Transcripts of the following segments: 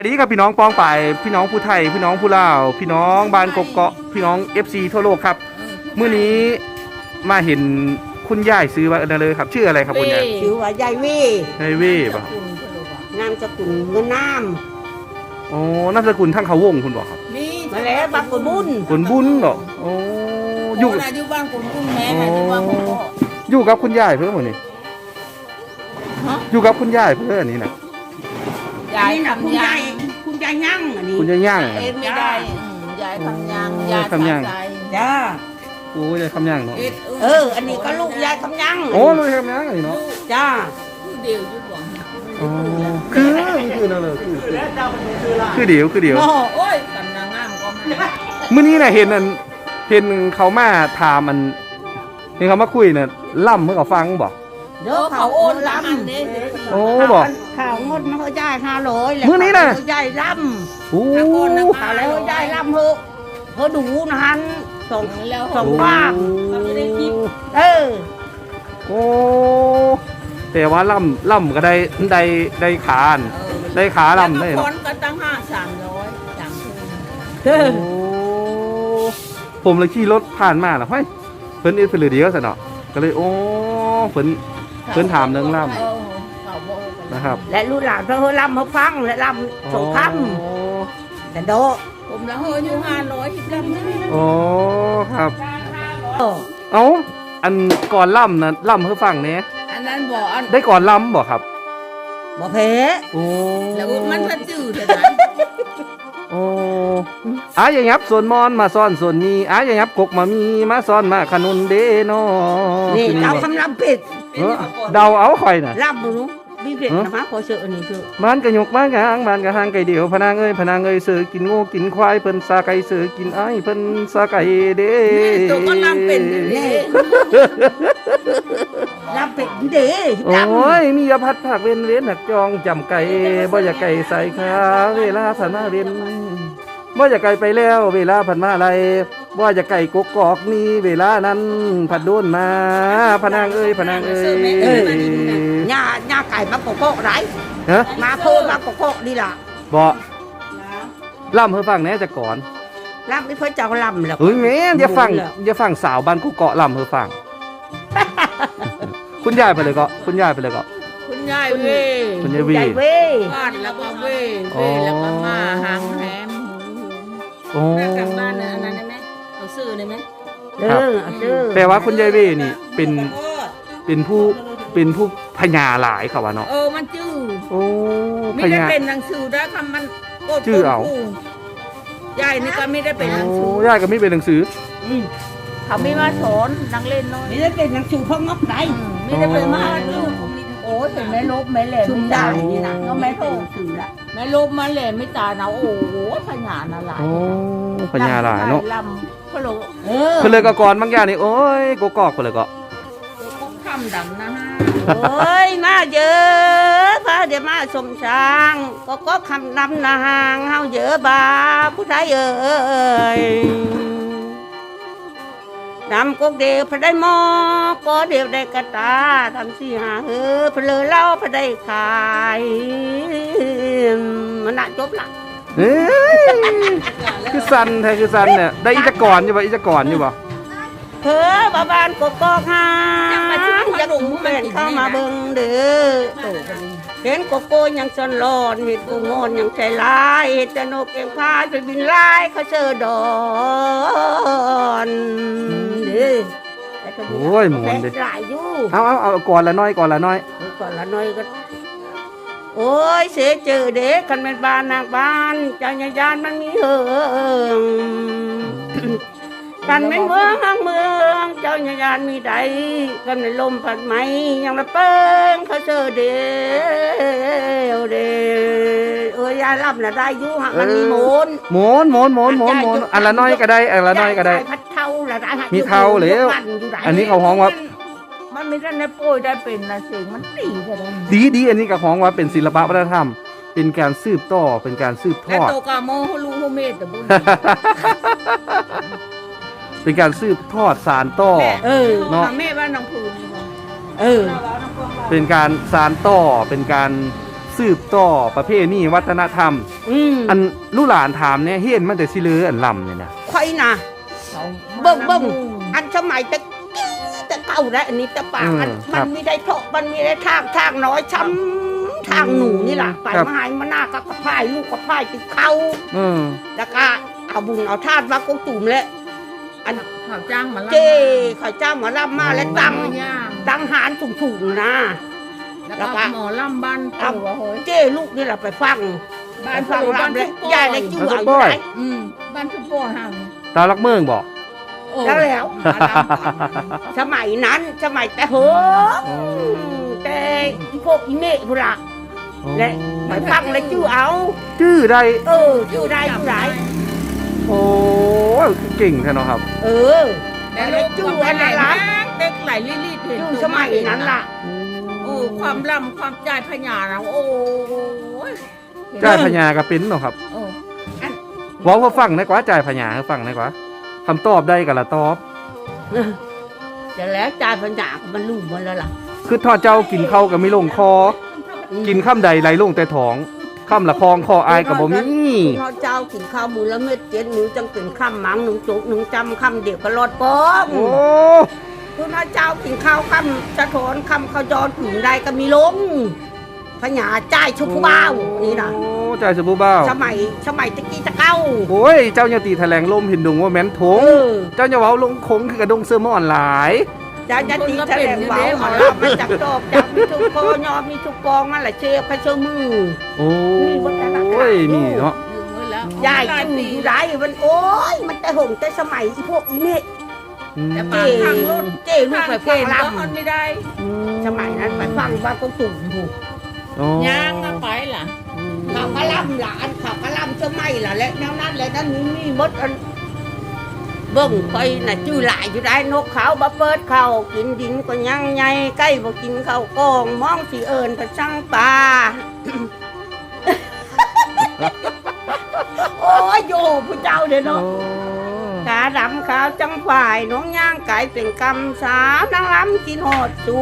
สวัสดีครับพี่น้องปองไปายพี่น้องผู้ไทย พี่น้องผู้ลาว พี่น้องบ้านกกเกาะพี่น้อง FC ทั่วโลกครับมื้อนี้มาเห็นคุณยายซื้อว่าอะไรเลยครับ ชื่ออะไรครับคุณยายชื่อว่ายายวีไฮเว่ป่ะนามสกุลเงินน้อ๋อนามสกุลทั้งเขาวงคุณบอกครับนี่ำมาแล้วบักกุลบุญบุญบุญเหรอโอ้ออยู่ ยู่อยู่บ้านคุณกุ้งแม่นะอยู่บ้านคุณพ่อ อยู่กับคุณยายเพื่อนหมดนี่ฮะ อยู่กับคุณยายเพื่อนนี่นะ ยายนี่นะคุณทำยายายยคุณยายยั่งอันนี้คุณยายย่างเอ็ดไม่ได้อืมยายทำยางโอ้ยายทำยางสะใจจ้าโอ้ยายคำย่างเนาะเอ็ดเอออันนี้ก็ลูกยายคำยั่งโอ้ลูกยายคำย่างอันนี้เนาะจ้าผู้เดียวอยู่บ่อ๋อคือคือนั่นเลยคือคือคือเดี๋ยวคือเดี๋ยวโอ้โอ้ยกำลังงามก็มามื่อนี้น่ะเห็นอันเห็นเขามาถามมันเห็นเขามาคุยน่ะล่ำเมื่อเขาฟังบอก เดี๋ยวเขาเขาโอโอนนลำลำเด้โอ้เขาบอก ข่าวงดมาเขาจ่ายห้าร้อยมื้อนี้น่ะ เขาจ่ายลโอ้ำข่าวแล้วเขาจ่ายลำเหอะเขาดูนะฮันส่งแล้วส่เขางบ้างเขาจะได้คลิปเออโอ้แต่ว่าล่ำล่ำก็ได้ได้ได้ขานเออได้ขาแล้วล่ำก็ได้คเนาะนก็ตั้งห้าสามร้อยสามคนเออโอ้ผมเลยขี่รถผ่านมาแล้วเฮ้ยเพิ่นเอ็ดเพิ่นเลยเดียวซะเนาะก็เลยโอ้เพิ่น เพิ่นถามเรื่องล่ำเออเขาบอกกันนะครับและลูกหลานเขาลำเขาฟังและลำส่งคโอ้ำแต่โดผมละเฮยอยู่ห้าร้อยคลิปลำนี่โอ้ครับโอ้เอ้าอันก่อนล่ำนะล่ำเพื่อฟังเนี่ยอันนั้นบอกอันได้ก่อนล่ำบ่ครับบ่เพ โอ้แล้วมันพันจืดเลยนะ โอ้อาอย่างยับส่วนมอนมาซ่อนส่วนนี้อาอย่างยับกกมามีมาซ่อนมาขนุนเดโนนี่คือเอาบ่คำลำผิดเออเดาเอาข่อยน่ะลำบุรุ มีผิดนะฮะขอเชื่ออันนี้คือบ้านกระยกบ้านกระหางบ้านกระหางไก่เดียวพนางเอ้ยพนางเอ้ยเสือกินงูกินควายเพิ่นซาไก่เสือกินไอ้ายเพิ่นซาไก่เด้นี่ตัวก็ลำเป็นเด้ลำผิดเด้ลำโอ้ยมียาพัดผักเว้นเว้นหักจองจำไก่บ่อยากไก่ใส่ขาเวลาผ่านมาเว้นบ่อยากไก่ไปแล้ว เวลาผ่านมาอะไร บ่อยากไก่กกกอกนี่เวลานั้นผัดโดนมาพนางเอ้ยพนางเอ้ยหญ้าหญ้าไก่มาโกโก้ไรฮะมาโพมาโกโก้ดีล่ะบ่ล่ำเพื่อฟังแน่จะก่อนล่ำไม่เพื่อจะล่ำหรอกเฮ้ยแม่นอย่าฟังอย่าฟังสาวบ้านกูเกาะล่ำเพื่อฟัง คุณยายไปเลยก็คุณยายไปเลยก็คุณยายเว้ยคุณยายเว้ยวาดแล้วก็เว้ยเว้ยแล้วก็มาหางแหมโอ้แม่กลับบ้านนะอันนั้น ได้ไหมเอาซื้อได้ไหมเออเอาเด้อแต่ว่าคุณยายวีนี่เป็นเป็นผู้เป็นผู้พญาหลายเขาว่าเนาะเออมันจื้อโอ้ไม่พได้ญา เป็นหนังสือได้คำมันโกดชื่อเอายายนี่ก็ไม่ได้เป็นหนังสืโอ้อยายก็ไม่เป็นหนังสือมเขาไม่มาสอนนังเล่นน้อย นี่ได้เป็นหนังสือพ่องบไรไม่ได้เป็นมาลูกโอ้ยเห็นแม่ลบแม่แหลมชุมไม่ได้ได้นี่นะก็แม่โตสื่อละแม่ลบมาแหลมไม่ตาเนาโอ้โหพญานาหลายโอ้พญาหลายเนาะลำพะโลเออเพิ่นเลยก็ก่อนบางอย่างนี่โอ้ยกกอกเพิ่นเลยก็ก็คำดำนะฮะโอ้ยมาเยอะพาเดี๋ยวมาสมช้างก็ก็คำนำนางเฮาเยอะบาผู้ชายเอ้ย นำกกเดียวพอได้หมอก็เดียวได้กระตาทำสี่หาเออเพลอเล่าพอได้ขายมันน่ะจบละเอ้ยคือสันแท้คือสันเนี่ยได้อีจักกรอยู่บ่อีจักกรอยู่บ่เฮ้อบาบานกกอกฮา จะหนุ่มแม่นเข้ามาเบิ่งเด้อเห็นโกโก้ยังสนหลอนเห็นกูงอนยังใจลายเห็นแต่นกเอ็งพายไปบินลายเขาเจอดอนเด้อโอ้ยหมุนดิหลายอยู่เอาเอาเอาก่อนละน้อยก่อนละน้อยก่อนละน้อยก็โอ้ยเสียเจอเด็กกันเป็นบ้านนางบ้านเจ้าญาญานมันมีเหิง กันเป็นเมืองทั้งเมือง เจ้าญาญานมีใดกันในลมพัดไหมยังละเปิ้งเขาเจอเดียวเดียวเอ้ยยายรับน่ะได้อยู่หักมันมีโมนหมุนหมุนหมุนหมุนหมุนอันละน้อยก็ได้อันละน้อยก็ได้พัดเท่าละได้หักมีเท่าแล้วอยู่ไหอันนี้เขาฮ้องว่ามันไม่ได้ในโป้ยได้เป็นนะเสียงมันตีแค่นั้นดีดีอันนี้ก็ของว่าเป็นศิลปะวัฒนธรรม เป็นการสืบต่อเป็นการสืบทแต่อดโตกาโมฮลูฮูเมตแต่บุญ เป็นการสืบทอดสารต่อ เออ เนาะ แม่บ้านน้องพูนี่บ่เออเป็นการสารต่อ เป็นการสืบต่อประเพณีวัฒนธรรม อืมอันลูกหลานถามเนี่ยเห็นมันแต่สิเลืออันลำเนี่ยนะค่อยนะเขาเบิ่งเบิ่งอันสมัยแต่กี้แต่เก่าแล้วอันนี้แต่ป่าอันมันมีได้เถาะมันมีได้ทางทางน้อยช้ำทางหนูนี่ล่ะไปมาหายมาหน้าก็กระพายลูกกระพายติดเขาเออ แล้วก็เอาบุญเอาทาดมากงตุ่มแล้ว อันเขาจ้างมาล่ำเจ้ข่อยเจ้าหมอลำมาแล้วตังย่างตังหารถุงๆนะแล้วก็หมอล่ำบ้านเอาปู่ว่าเฮ้ยเจ้ลูกนี่แหละไปฟังบ้าไปนฟังปู่บ้านลำเลยชุบโป้ยายเลยจิ้วบ้านเอาชุอบโป้ยู่ไหนอืมบ้านชุบโป้ห่างตาลักเมืองบอกโอ้แล้วแล้วมาล่ำก่อนสมัยนั้นสมัยแต่เหิงแต่อีพวกอีเมฆพุระและไปฟังเลยจิ้วเอาชื่อใดเออจิ้วได้จิ้วได้โอ้ ยเก่งแท้เนาะครับ เออ แต่ลูกจูอันไหนล่ะ เด็กไหลลิลิเห็นจิ้วสมัยนั้นล่ะโอ้ความล่ำความใจพญานะโอ้ยจ่ายพญาก็เป็นเนาะครับโอ้เว้าให้ฟังได้กว่าจ่ายพญาให้ฟังได้กว่าคำตอบได้ก็ละตอบ แต่แล้วจานปัญญามันรู้หมดแล้วล่ะ คือทอดเจ้ากินเข้าวก็ไม่ลงคอ กินข้ามใดไหลลงแต่ท้อง ข้ามละคองคออายก็บ่มีพอเจ้ากินข้าวมือละเม็ดเจ็ดนิ้วจังเป็นข้ามมังหนึ่งจุกหนึ่งจำข้ามเดียวก็รอดป้องโอ้คุณพระเจ้ากินข้าวข้ามสะทอนข้ามข้าวจอนผืนใดก็มีลงพญาจ่ายชุบผู้บ่าวนี่นะโอ้จ่ายสบู่บ้าวสมัยสมัยตะกี้ตะเก้าโอ้ยเจ้าอย่าตีแถลงลมเห็นดงว่าแม่นทงเออเจ้าอย่าเว้าลงคงคือกระดงเสื้อมอนหลายจะจะตีแถลงเบาหมอเราไม่จับจอบจับ มีทุกคอยอมีทุกกองมันแหละเชฟพระเชื่อมือ โอ้มีวัฒนธรรมยมีเนาะยายจูอยู่ไรมันโอ้ยมันแต่หงแต่สมัยที่พวกอีเมฆอืมแต่เจปากทางรถเจลูกไปฟังณฑ์ลก็มันไม่ได้ สมัยนั้นไปฟังบ้านกงตุ่มผูกโอ้ย่างอะไปล่ะข่าวกะลำหลานข่าวกะลำเชื่อไม่ล่ะและแนวนั้นและนั้นนี้มีมดอัน เบิ่งไปน่ะจื้อหลายอยู่ได้นกเขาบ่เปิดเขากินดินก็ยังไงใกล้บ่กินข้าวกองมองสิเอิญพระช่างปลาโอ้ยโยผู้เจ้าเด้อโอ้เนาะขาดำขาวจังฝ่ายน้องย่างไก่เป็นกำสาวนางล้ำกินหอดสู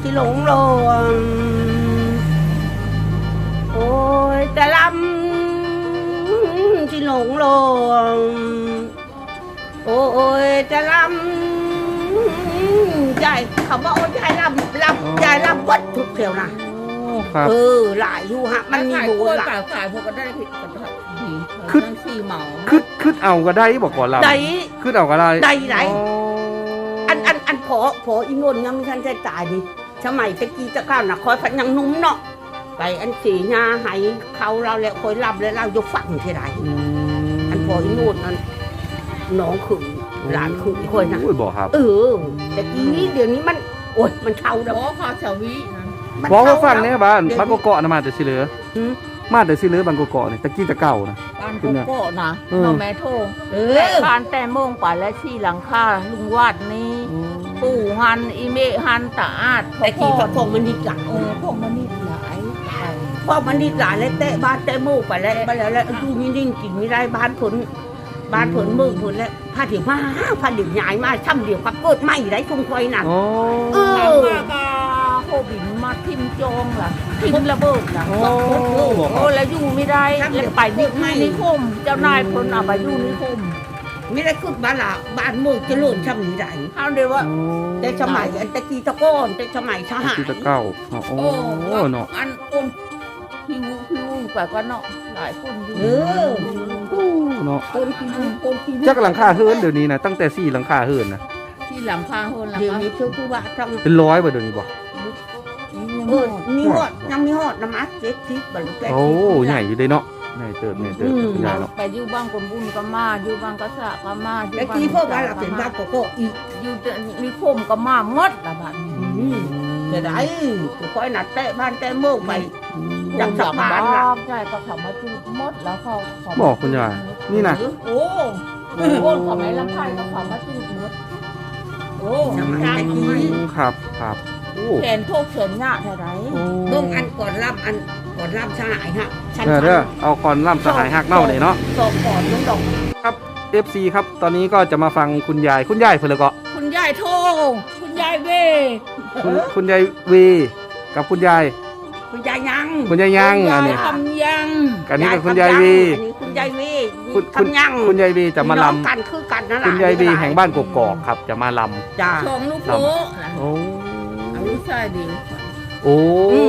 ที่หลงลมโอ้ยแต่ลำที่หลงลม โอ้ยแต่ลำยายเขาบอกว่ายายลำลำยายลำวัดทุกเที่ยวนะครับเออหลายอยู่ฮะ มันมีขายโบกล้วยหลาเปล่ายขายพวกก็ได้ผิดกันทุกทีคือทั้งสี่เหมาคืดคืดเอาก็ได้บอกก่อนเราใดคืดเอาก็ได้ใดไหนอ๋ออันอันอันพอพออีนนท์ยังไม่ทันได้ตายดิสมัยตะกี้ตะข้าวน่ะคอยพันยังหนุ่มเนาะไปอันสีงาไหเขาเราแล้วคอยรับแล้วเราจะฝังที่ไรอืมอันพออีนนท์นั้น น้องขืนหลานขืนคอยนะโอ้ยบอกครับ เออตะกี้เดี๋ยวนี้มันโอ้ยมันเท่าแล้วโอ้ขอสวีนะมันบอกว่าเท่ฟังเนี่ยบ้านดี๋ยวบ้านกเกาะนะมาแต่สิเหลือหืมมาแต่สิเหลือบ้านกเกาะนี่ตะกี้ตะเก่านะบ้านโกโก้นะเออน้องแม่โทรเอแต่อบ้านแต่โมงป่าและที่หลังคาลุงวาดนี้ปู่หันอีเมหันตาอาดแต่กี้พอพอมันนิดหลังเออพวกมันนี่หลายไปพอมันนิดหลานแล้วเตะบ้านเตะหมู่ไปแล้วไปแล้วแล้วดูมินิ่งกินไม่ได้บ้านผล บ้านผลมือผลแล้วพาเดี๋ยวมาพาเดี๋ยวย้ายมาช่ำเดี๋ยวกับเกิดไม่ได้คงคอยน่ะโอ้เออหลังมากาโคบินมาทิมจองล่ะทิมระเบิดล่ะโอ้โอ้แล้วอยู่ไม่ได้แล้วไปนินิคม เจ้านายพลเอาไปอยู่นิคมไม่ได้ขึ้นบ้านละบ้านมือเจะเลื่อนช่ำนี้ได้เขาเดียวว่าแต่สมัยอันตะกี้ตะโก้อนแต่สมัยทหารที่ตะเก่าโอ้โอ้เนาะอันอนพิวพิวกว่าก็เนาะหลายคนอยู่เออ เนาะคนพิวคนพิวจักหลังคาเฮิรนเดี๋ยวนี้นะตั้งแต่สี่หลังคาเฮิรนนะที่หลังคาโฮนหลังเดี๋ยวคานี้เชื่อผู้ว่าต้องเป็นร้อยบ่เดี๋ยวนี้บอกเออมีหอดยังมีหอดน้ำมัดเจ็ดทิศบรรลุแปดโอ้ทิศใหญ่อยู่เด้เนาะใหญ่เติบใหญ่เติบอืมใหญ่เนาะไปอยู่บ้านคนบุญก็มาอยู่บ้านกษัตริย์ก็มาอยู่ตะบ้านกี้พวกบ้านเราเป็นบ้านโกโก้อีกอยู่นิคมก็มาหมดละบ้านนี้อืมจะได้กูคอยนัดเตะบ้านเตะเมืองไปอยากหสะลังพานบ้าน่ะนใช่ก็เขามาจูดหมดแล้วเขาเขาบอกคุณยาย นี่นะโอ้โอ้เขาไม่ลำไส้ก็เขามาจูดหมดโอ้สมัยจ้างตะมากี้ใหม่ครับครับโอ้แขนโทกแขนหน้าเท่าไหรเบื้องอันก่อนรับอันก่อนรับชายฮะชั้นเด้อเด้อเอาคอนล่ำสหายหักเน่าเลยเนาะสอบก่อนลุงดอก ครับ FC ครับตอนนี้ก็จะมาฟังคุณยายคุณยายเพิ่นแล้วก็คุณยายโทคุณยายเวคุณคุณยายเวกับคุณยายคุณ ยายยังคุณยายยังอันนี้ คำยังอันนี้เป็นคุณยายวี อันนี้คุณยายวีคุณคุณคำยังคุณยายวีจะมาลพี่น้องกันคือกันนั่นแหำละคุณยายวีแห่งบ้านกกอกครับ จะมาลจ้า ชองลูกโลนะำโอ้เอาลูกชายดีโอ้อื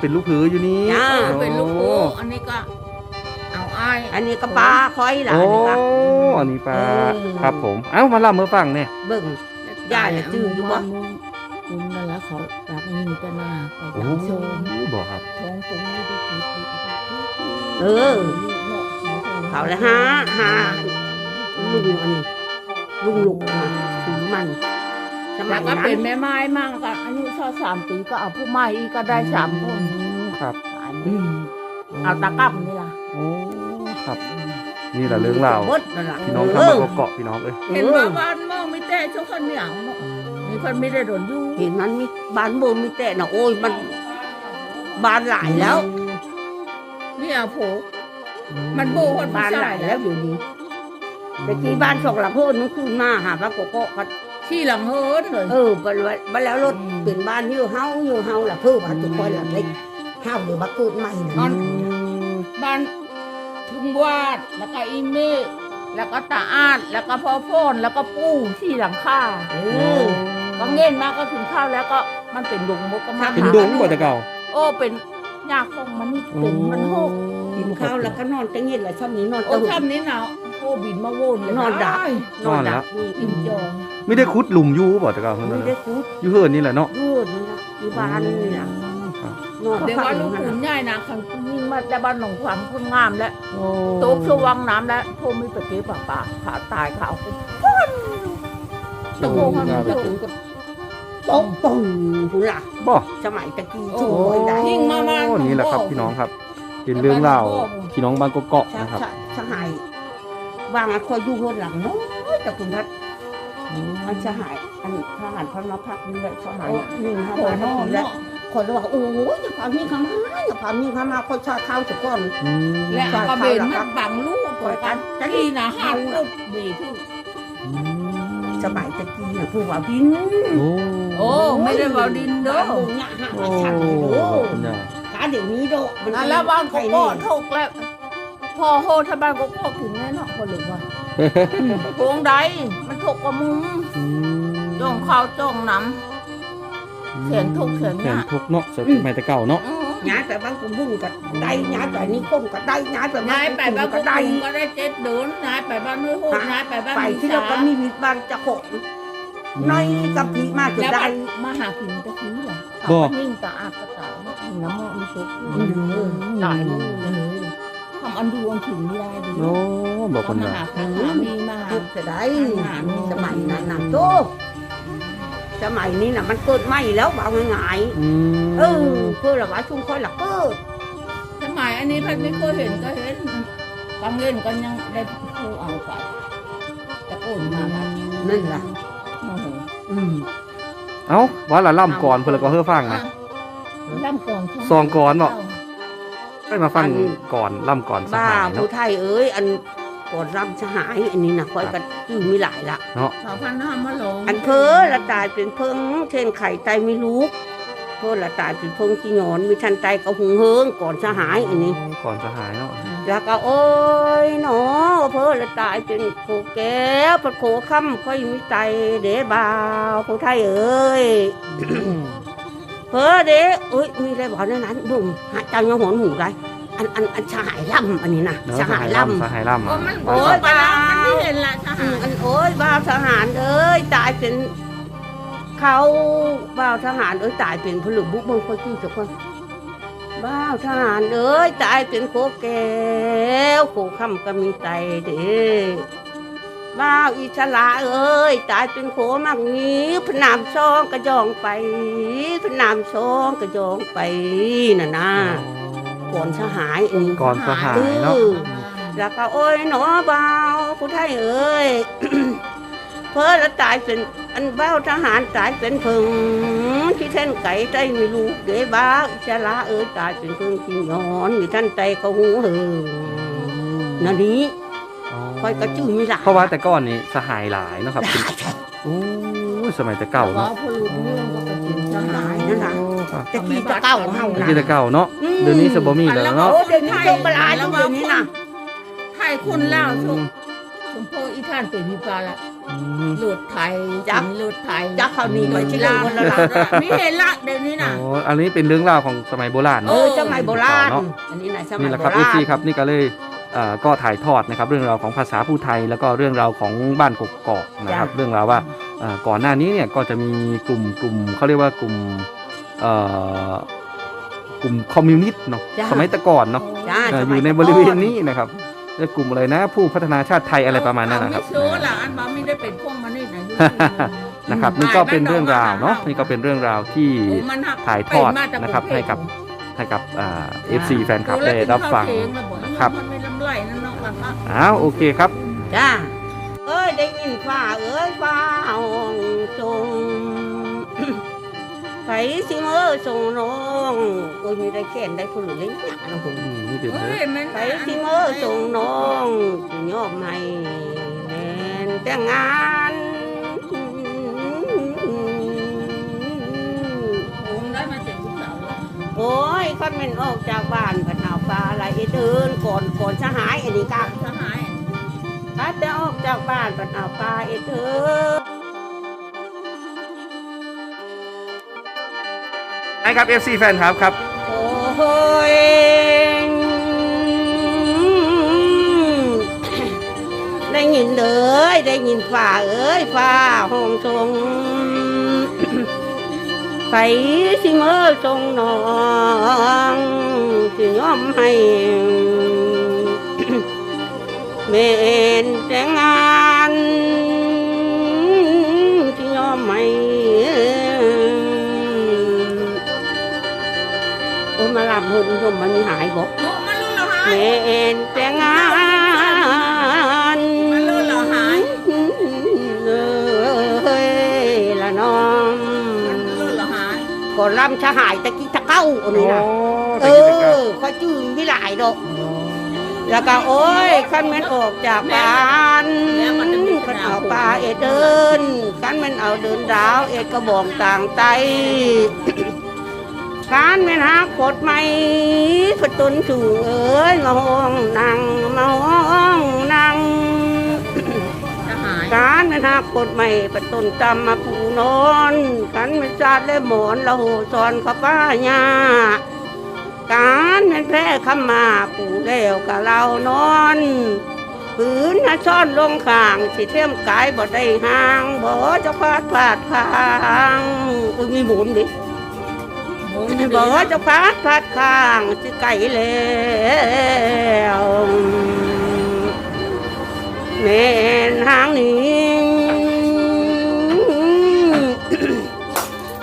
เป็นลูกผืออยู่นี่จ้าเออเป็นลูกโลอันนี้ก็เอาอ้ายอันนี้ก็ปลาคอยหลานโอ้นี่ค่ะอันนี้ปลาเออครับผมเอ้ามาลำมือฟังเนี่ยเบิ่ง ย่าเนี่ยจื้ออยู่บ่ คุณนั่นแหละเขา รักนิ่งจะหน้าก็โอ้ยังโซมบอกครับท้องปุ้งไม่ได้คิดเออเขาเลยหาหาลุงอันนี้ลุงลุกมาถือมันสมัแล้ยวก็นั้นเป็นแม่ไม้มั่งก็อายุชาสามปีก็เอาผู้ไม้อีกก็ได้สามคนครับอันนี้เอาตะกับนี่ล่ะโอ้ครับนี่แหละเรื่องราวเบิดนั่นล่ะพี่น้องเอทำอมาเกาะพี่น้องเอ้ยเห็นว่าบ้านมองไม่แต่ช่วงคนเหนียวเนอะ มีคนไม่ได้โดนอยู่เห็นมันมีบ้านโบมีแต่น่ะโอ้ยมันบานหลายแล้วนี่เอาโผมันโบคนบานหลายแล้วอยู่ดีแต่กี้บ้านสองหลังเพิ่นนึงขึ้นมาหาพระโกโก้ก็ที่หลังเฮินเลยเออบันไว้บันแล้วรถเป็นบ้านอยู่เฮาอยู่เฮาล่ะเพิ่นว่าทุกคนหลังเล็กเฮาเดี๋ยวบักเกิดใหม่อืนะมบ้านลุงวาดแล้วก็อีเม่แล้วก็ตาอาดแล้วก็พ่อโฟนแล้วก็ปู่ที่หลังคาเอโอ้อ ก็เง่นมาก็ถึงข้าวแล้วก็มันเป็นดงมกก็มาเป็นดงกว่าแต่เก่า โอ้เป็นยาคงมันนี่เป็นมันโหกกินข้าวแล้วก็นอนแต่เงียบแหละช่วงนี้นอนโอ้ตะหุ่ทำนี้หนาวโอ้บินมาโวนเลยนอนดับนอนแล้วอิ่มจองไม่ได้คุดหลุมอยูบ่แต่เก่าเท่าไม่นั้นได้นะคุดอยู่เฮิร์นนี่แหละเนาะยืดนี่นะอยู่บ้านนี่นะครับนอนเดี๋ยวว่าลูกพัขุนนใหญ่นะคันยิ่งมาแต่บ้านหนองขวามคนงามแล้วโอ้โต๊ะสว่างน้ำแล้วโทรมีปะเก็บปะปาขาตายขาวป้น ตะโกนมันครับตะโกนโต๊ะตึงคุณล่ะบ่สมัยตะกี้โอ้ช่วยได้ยิ่งมามาโอ้นี่แหละครับพี่น้องครับ เป็นเรื่องราวพี่น้องบางกอกชะนะครับชะชะหายว่างอันคอยอยู่คนหลังเนาะแต่คุณพัดอันชะหายอันทหารเขามาพักนี่แหละชะหายนี่เขาโอ้มาโหพักนี่แหละคนเลยว่าโอ้ยอย่าพามีเข้ามาอย่าพามีเข้ามาคอยชาข้าวจะก่อนอืมและเอากระเบนมันบังลูกก่อนกันที่นะหันปุ๊บดีที่ สมัยตะกี้น่ะผู้ว่าบินโอ้โอ้ไม่ได้บาดินเด้อบ้านหมู่เนี่ยหาโอ้มาฉันโอ้คุณยายขาเดี๋ยวนี้โดะมันนั่นแล้วบ้านใครก็นี่ก็ทกแล้วพอโหถ้าบ้านก็ก็ถึงแน่เนาะคนหรือว่าโพงใดมันถกกว่ามุงอืมจ้องข้าวจ้องน้ำเขียนทุกเขียนเขียนยากทุกเนาะสมัยแต่เก่าเนาะอื้อ ย้ายไปบ้านกุบุ้งก็ได้ย้ายไปนี่ก้มก็ได้ย้ายไปบ้าย้านยไปบ้านกุก็ก็ได้ก็ได้เจ็ดเดินย้ายไปบ้านห้วยโหดย้ายไปบ้านไปที่เราก็มีวิบ้านจะหกน้อยกับพีมากจะแล้วได้มาหากินตะกี้เหรอบ่ยิ่งตาอาบกระต่ายน้ำมันซุกเออตายเลยทำอันดูอันถึงไม่ได้ดีโอ้บอกเขาคุณมายายหาข้าวมีมาหาทุกจะได้สมัยนั้นนะโต สมัยนี้น่ะมันเกิดไม่แล้วเอาง่ายอืมๆเออเพื่อละว่าชุ่มค่อยละเกิดสมัยอันนี้พันไม่เคยเห็นก็เห็นบางเล่นก็ยังได้ผู้เอาไปแต่โอนมาแบบนั่นล่ะ โอ้โหอืมเอ้าว่าละล่ำก่อนเพื่อนแล้วก็เฮือฟังนะล่ำก่อนใช่ไหมซองก่อนเนาะให้มาฟังก่อนล่ำก่อนสบ้าหายผู้เนาะไทยเอ้ยอัน ก่อนรำสหายอันนี้นะค่อยก็ชื่อมีหลายละสาวพันห้ามาลงอันเพ้อละตายเป็นเพิงเช่นไข่ไตไม่ลูกเพ้อละตายเป็นเพิงขี้หนอนมีทันไตก็หุงเฮิงก่อนสหายอันนี้ ก่อนสหายเนาะแล้วก็โอ้ยหนอเพ้อละตายเป็นโคแก้วพระโคค่ำค่อยมีไตเดบ่าวผู้ไทยเอ้ยเพ้อเด้เอ้ยมีอะไรบอกในนั้นบุ่มหาจังยังหอนหูไร อันอันอันสหายล่ำอันนี้นะเนาะสหายล่ำ สหายล่ำโอ้อะมันโอ้โอ้ยยไปแล้วมันไม่เห็นละทอืหามรอันโอ้ยบ่าวทหารเอ้ยตายเป็นเขาบ่าวทหารเอ้ยตายเป็นผลึกบุกเบิ่งค่อยชื่อสักคนบ่าวทหารเอ้ยตายเป็นโคแก้วโคคำก็มีไตเด้บ่าวอิชลาเอ้ยตายเป็นโคมักนี้พนามช่องกระยองไปพนามช่องกระยองไปน่ะนะ ก่อนทหารอันนี้ก่อนสหายเนาะอืมแล้วก็โอ้ยหนอเบาผู้ไทยเอ้ยเพื่อละตายเป็นอันเบ้าทหารตายเป็นพึงที่ท่านไก่ใจมีลูกเดบ้าอิชลาเอ้ยตายเป็นพึงที่ย้อนมีท่านใจก็หูเหิงนั่นนี้คอยกระจื้อมีหลายเพราะว่าแต่ก่อนนี่สหายหลายเนาะครับหลายโอ้ยสมัยแต่เก่าว่าเนาะพลุเมืองก็เป็นทหารนั่นน่ะโอ้ครับจะกี้จะเก้าเฮานะที่แต่เก่าเนาะอืม เดี๋ยวนี้จะบ่มีแล้วเนาะโอ้เดี๋ยวนี้โจกระลายอยู่เดี๋ยวนี้นะไทยคุณเล่าสุกสมโพธิอีท่านเป็นพิพาละอืมเลือดไทยจังเลือดไทยจักเขานี่ไปที่ลาวคนละละนี่เห็นละเดี๋ยวนี้น่ะโอ้อันนี้เป็นเรื่องราวของสมัยโบราณเอเนาะอสมัยโบราณเนาะอันนี้นะสมันี่ยแหละโบครับราเอณซีครับนี่ก็เลยเอ่อก็ถ่ายทอดนะครับเรื่องราวของภาษาผู้ไทยแล้วก็เรื่องราวของบ้านกกอกนะครับ เรื่องราวว่าเอ่อก่อนหน้านี้เนี่ยก็จะมีกลุ่มกลุ่มเขาเรียกว่ากลุ่มเอ่อ กลุ่มคอมมิวนิสต์เนาะจ้ะ สมัยแต่ก่อนเนาะจ้าเอ่อสอมัยู่ในก่บริเวณนี้นะครับเรียกกลุ่มอะไรนะ ผู้พัฒนาชาติไทยอะไรประมาณนั้นนะครับ เอมิโซล่ะอันบาไม่ได้เป็นพวกมันนี่นะ นะครับนี่ก็เป็นเรื่องราวเนาะนี่ก็เป็นเรื่องราวที่โอ้มันหักถ่ายทอดไปมจกนะครับกงเทให้กับ ให้กับเอฟซีแฟนคลับได้รับฟังครับ มันไม่ลำไรนั่นเนาะกันว่าอ้าวโอเคครับ จ้า เอ้ยได้ยินฟ้าเอ้ยฟ้าห้องทรง ไปสิเมื่อส่งน้องโอ้ยมีได้แค่นได้ผู้หรือเล่นหนักนะคุณอืมนี่เป็นเอ้ยมันไปสิเมื่อส่งน้องจะยอมให้แม่นแต่งงานผมได้มาเจ็ดลูกสาวแล้วโอ้ยคนมันออกจากบ้านพันเอาปลาอะไรเดินก่อนก่อนสหายอันนี้ก็ทหารถ้าจะออกจากบ้านพันเอาปลาเดิน ใช่ครับ FC แฟนครับครับ โอ้ยได้ยินเลยได้ยินฝ่าเอ้ยฝ่าห้องทรงไปสิเมื่อทรงนองสิยอมให้ มันชมมันหายบอกเหรอหายแม่เอ็นแต่งานมันรู้เหรอหายเอ้ยละน้องมันรู้เหรอหายก่อนลำชะหายตะกี้ตะเก้าอันนี้นะเออเขาจืนไม่หลายดอกแล้วก็โอ้ยขันมันออกจากบ้านขันเอาปลาเอเดินขันมันเอาเดินดาว เอกระบอกต่างไต การแม่นหากดไม่ฝะตุนสูงเอ้ยมาห้องนั่งมาห้องนั่งทหารการแม่นหากดไม่ฝะตุนจำมาผูนอนกันไม่จาดและหมอนละโหสอนข้าป้าญาการแม่นแพ้ขมาปูแล้วกับเรานอนผืนน่ะซ่อนลงข้าง สิเทียมกายบ่ได้ห่างบ่จะพลาดพลาดพางเออมีหมุนดิ บอกว่าจะพัดพัดข้างสิไก่แล้วแม่นหางนี้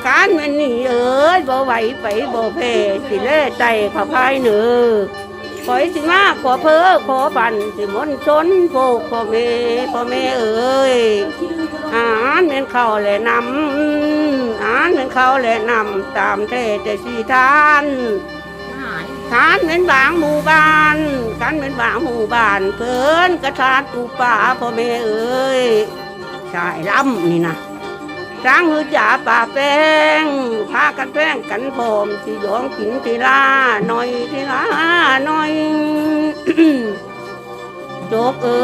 การแม่นนี่เอ้ยบ่ไหวไปบ่เพสิเล่ใจเขับพายเนื้อขอยสิมาขอเพ้อขอบันสิมนชนโพกพ่อแม่พ่อแม่เอ้ยอาหารเป็นข้าวและนำาหารเป็นเขาและนำตามเทศแต่สีทานทหารทานเป็นบางหมู่บ้านกันเป็นบางหมู่บ้านเกินกระทานปูป่าพ่อแม่เอ้ยชายล้ำนี่นะช้างหือจ่าป่าแป้งพากันแป้งกันพรมสิยองกินทีลาหน่อยทีลาหน่อยจกเอ้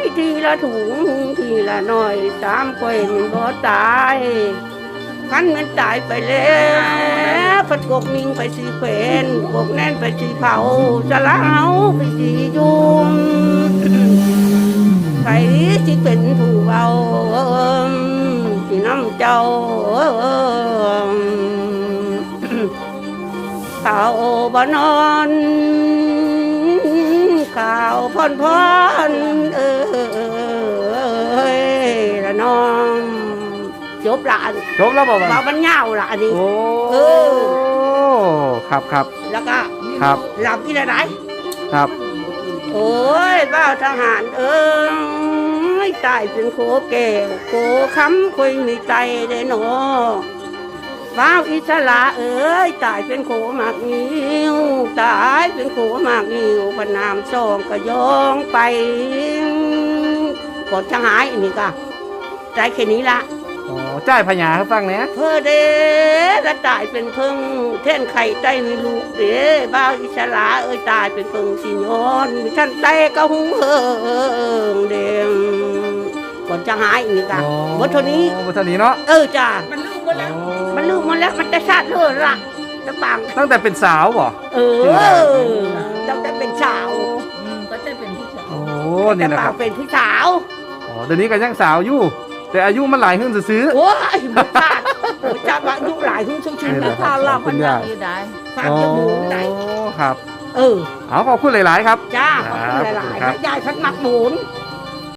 ยทีละถุงทีละหน่อยตามคอยมันบ่ตาย คันมันตายไปแล้วพัดกกนิ่งไปสีเขวนกกแน่นไปสีเผาจะลาไปสียุมใครสิเป็นผู้เบาที่น้ำเจ้าเขาบนอนข่าวพอนพอนเอ้ จบละอันจบแล้วบอกบ่าว่ามันยาวละอันนี้ โอ้เออ ครับครับแล้วก็ครับหลับที่ไหนครับ โอ้ยบ้าวทหารเอ้ยตายเป็นโคแก้วโคค้ำคุยมีใจเด้หนอบ้าวอิสระเอ้ยตายเป็นโคหมากนิ้วตายเป็นโคหมากนิ้วพนามซองก็ยองไปกดทหารอันนี้ก็ใจแค่นี้ละโอ้อ๋อจ่ายพญาให้ฟังเนี่ยเพื่อเด้ละตายเป็นเพิ่งเท่นไข่ใต้มีลูกเด้บ้าวอิสลาเอ้ยตายเป็นเพิ่งสิยอนมีท่านใต้ก็หุงเฮิงเด้งก่อนจะหายอีกอะหมดเท่านี้โอ้หมดเท่านี้เนาะเออจ้ามันลืมหมดแล้วมันลืมหมันแล้วมันจะชาติเลยล่ะจะปังตั้งแต่เป็นสาวบ่เออตั้งแต่เป็นสาวอืมก็จะเป็นผู้ชายโอ้นี่นะคแต่รับเปล่าเป็นผู้สาวอ๋อเดี๋ยวนี้ก็ยังสาวอยู่ แต่อายุมันหลายขึ้นซื้อ โอ้ยบุชาติบุชาติว่าอายุหลายขึ้นชุ่มชื้นนี่แหแล้ละวครับข้าวเราขอบคุพันณยัย่างอยู่ได้ๆฝากจมูกไหนโอ้ครับ เออ เอาขอบคุณหลาย ๆ ครับ จ้าขอบคุณหลายครับๆยายฉันมักหมูน ค